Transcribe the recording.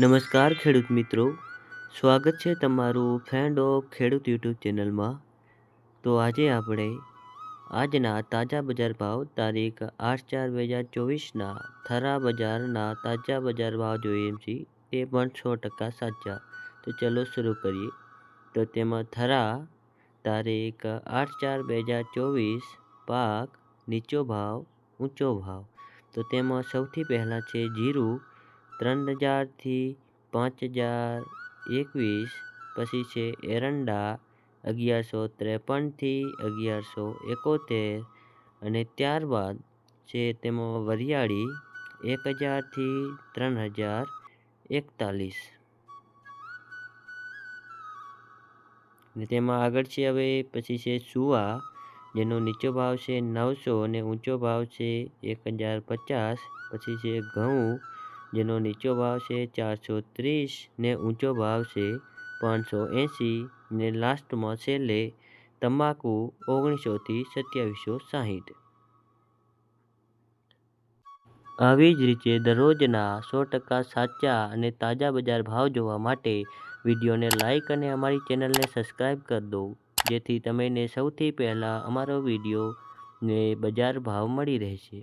નમસ્કાર ખેડૂત મિત્રો. સ્વાગત છે તમારું ફ્રેન્ડ ઓફ ખેડૂત યુટ્યુબ ચેનલમાં. તો આજે આપણે આજના તાજા બજાર ભાવ તારીખ આઠ ચાર બે હજાર ચોવીસના થરા બજારના તાજા બજાર ભાવ જોઈએ છીએ. તે પણ સો ટકા સાચા. તો ચલો શરૂ કરીએ. તો તેમાં થરા તારીખ આઠ ચાર બે હજાર ચોવીસ, પાક નીચો ભાવ, ઊંચો ભાવ. તો તેમાં સૌથી પહેલાં છે જીરું. ત્રણ હજારથી પાંચ હજાર એકવીસ, પછી છે એરંડા અગિયારસો ત્રેપનથી અગિયારસો એકોતેર, અને ત્યારબાદ છે તેમાં વરિયાળી એક હજારથી ત્રણ હજાર એકતાલીસ. ને તેમાં આગળ છે હવે પછી છે સુવા, જેનો નીચો ભાવ છે નવસો અને ઊંચો ભાવ છે એક હજાર પચાસ, પછી છે ઘઉં જેનો નીચો ભાવ છે ચારસો ત્રીસ ને ઊંચો ભાવ છે પાંચસો એંસી ને લાસ્ટમાં છેલ્લે તમાકુ ઓગણીસોથી સત્યાવીસો સાહીઠ. આવી જ રીતે દરરોજના સો ટકા સાચા અને તાજા બજાર ભાવ જોવા માટે વિડીયોને લાઇક અને અમારી ચેનલને સબસ્ક્રાઈબ કરી દો, જેથી તમને સૌથી પહેલાં અમારો વીડિયો ને બજાર ભાવ મળી રહેશે.